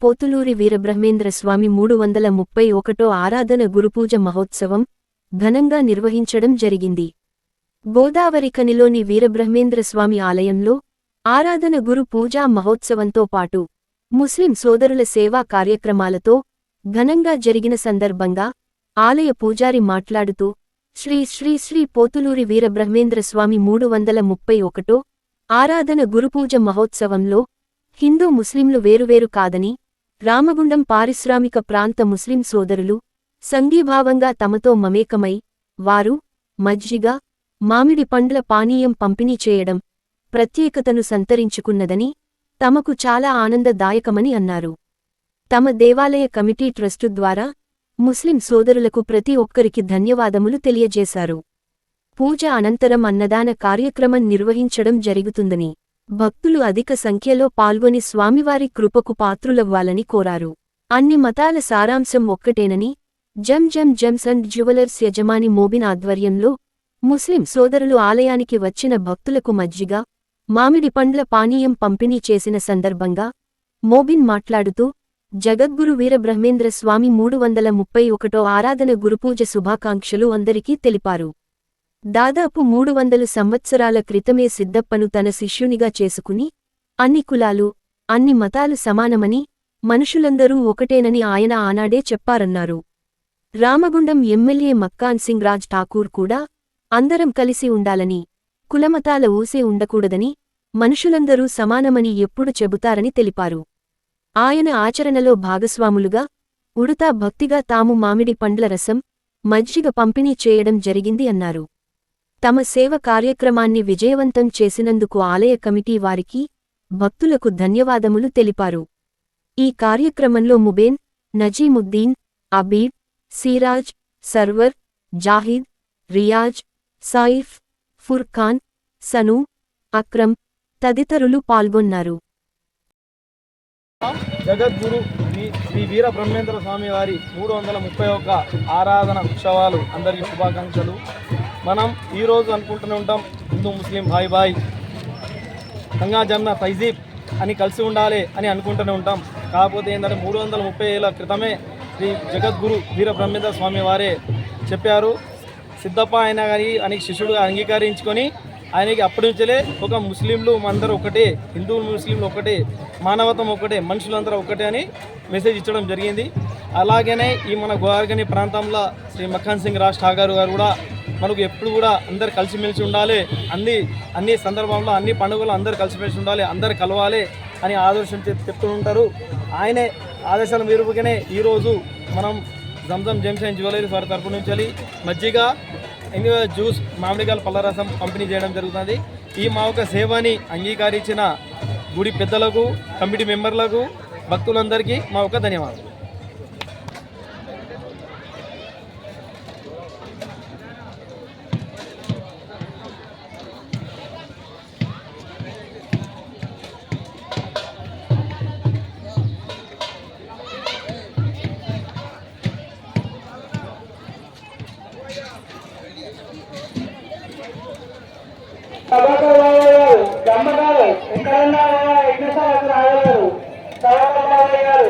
పోతులూరి వీరబ్రహ్మేంద్ర స్వామి మూడు వందల ముప్పై ఒకటో ఆరాధన గురుపూజ మహోత్సవం ఘనంగా నిర్వహించడం జరిగింది. గోదావరికనిలోని వీరబ్రహ్మేంద్ర స్వామి ఆలయంలో ఆరాధన గురు పూజా మహోత్సవంతో పాటు ముస్లిం సోదరుల సేవా కార్యక్రమాలతో ఘనంగా జరిగిన సందర్భంగా ఆలయ పూజారి మాట్లాడుతూ శ్రీ శ్రీ శ్రీ పోతులూరి వీరబ్రహ్మేంద్ర స్వామి మూడు వందల ముప్పై ఒకటో ఆరాధన గురుపూజ మహోత్సవంలో హిందూ ముస్లింలు వేరువేరు కాదని రామగుండం పారిశ్రామిక ప్రాంత ముస్లిం సోదరులు సంఘీభావంగా తమతో మమేకమై వారు మజ్జిగ మామిడి పండ్ల పానీయం పంపిణీ చేయడం ప్రత్యేకతను సంతరించుకున్నదని తమకు చాలా ఆనందదాయకమని అన్నారు. తమ దేవాలయ కమిటీ ట్రస్టు ద్వారా ముస్లిం సోదరులకు ప్రతి ఒక్కరికి ధన్యవాదములు తెలియజేశారు. పూజ అనంతరం అన్నదాన కార్యక్రమం నిర్వహించడం జరుగుతుందని భక్తులు అధిక సంఖ్యలో పాల్గొని స్వామివారి కృపకు పాత్రులవ్వాలని కోరారు. అన్ని మతాల సారాంశం ఒక్కటేనని జమ్ జమ్ జమ్స్ అండ్ జ్యువెలర్స్ యజమాని మోబిన్ ఆధ్వర్యంలో ముస్లిం సోదరులు ఆలయానికి వచ్చిన భక్తులకు మజ్జిగ మామిడి పండ్ల పానీయం పంపిణీ చేసిన సందర్భంగా మోబిన్ మాట్లాడుతూ జగద్గురు వీరబ్రహ్మేంద్ర స్వామి మూడు వందల ముప్పై ఒకటో ఆరాధన గురుపూజ శుభాకాంక్షలు అందరికీ తెలిపారు. దాదాపు మూడు వందలు సంవత్సరాల క్రితమే సిద్దప్పను తన శిష్యునిగా చేసుకుని అన్ని కులాలు అన్ని మతాలు సమానమని మనుషులందరూ ఒకటేనని ఆయన ఆనాడే చెప్పారన్నారు. రామగుండం ఎమ్మెల్యే మక్కాన్ సింగ్ రాజ్ ఠాకూర్ కూడా అందరం కలిసి ఉండాలని కులమతాల ఊసే ఉండకూడదని మనుషులందరూ సమానమని ఎప్పుడు చెబుతారని తెలిపారు. ఆయన ఆచరణలో భాగస్వాములుగా ఉడుతా భక్తిగా తాము మామిడి పండ్ల రసం మజ్జిగ పంపిణీ చేయడం జరిగింది అన్నారు. తమ సేవ కార్యక్రమాన్ని విజయవంతం చేసినందుకు ఆలయ కమిటీ వారికి భక్తులకు ధన్యవాదములు తెలిపారు. ఈ కార్యక్రమంలో ముబేన్ నజీముద్దీన్ అబీడ్ సిరాజ్ సర్వర్ జాహిద్ రియాజ్ సాయిఫ్ ఫుర్ఖాన్ సను అక్రమ్ తదితరులు పాల్గొన్నారు. జగద్గురు శ్రీ వీర బ్రహ్మేంద్ర స్వామి వారి మూడు వందల ముప్పై ఒక్క ఆరాధన ఉత్సవాలు అందరికీ శుభాకాంక్షలు. మనం ఈరోజు అనుకుంటూనే ఉంటాం హిందూ ముస్లిం భాయ్ భాయ్ గంగా జమ్న తైజీబ్ అని కలిసి ఉండాలి అని అనుకుంటూనే ఉంటాం. కాకపోతే ఏంటంటే మూడు వందల ముప్పై ఏళ్ళ క్రితమే శ్రీ జగద్గురు వీర బ్రహ్మేంద్ర స్వామి వారే చెప్పారు. సిద్ధప్ప ఆయన గారి ఆయనకి శిష్యుడుగా అంగీకరించుకొని ఆయనకి అప్పటి నుంచే ఒక ముస్లింలు అందరూ ఒకటే హిందువులు ముస్లింలు ఒకటే మానవతం ఒకటే మనుషులందరూ ఒకటే అని మెసేజ్ ఇచ్చడం జరిగింది. అలాగనే ఈ మన గోవర్గని ప్రాంతంలో శ్రీ మఖాన్ సింగ్ రాజ్ ఠాగర్ గారు కూడా మనకు ఎప్పుడు కూడా అందరు కలిసిమెలిసి ఉండాలి. అన్ని అన్ని సందర్భంలో అన్ని పండుగలు అందరు కలిసిమెలిసి ఉండాలి అందరు కలవాలి అని ఆదర్శం చెప్- చెప్తూ ఉంటారు. ఆయనే ఆదేశాల మీరుగానే ఈరోజు మనం జంజం జెమ్స్ అండ్ జ్యువెలరీస్ వారి తరపు నుంచి మజ్జిగ జ్యూస్ మామిడికాయల పళ్ళరసం పంపిణీ చేయడం జరుగుతుంది. ఈ మా యొక్క సేవని అంగీకరించిన గుడి పెద్దలకు కమిటీ మెంబర్లకు భక్తులందరికీ మా యొక్క ధన్యవాదాలు. గమ్మగారు ఎక్కడన్నా ఎన్నోసార్లు రాగలరు గారు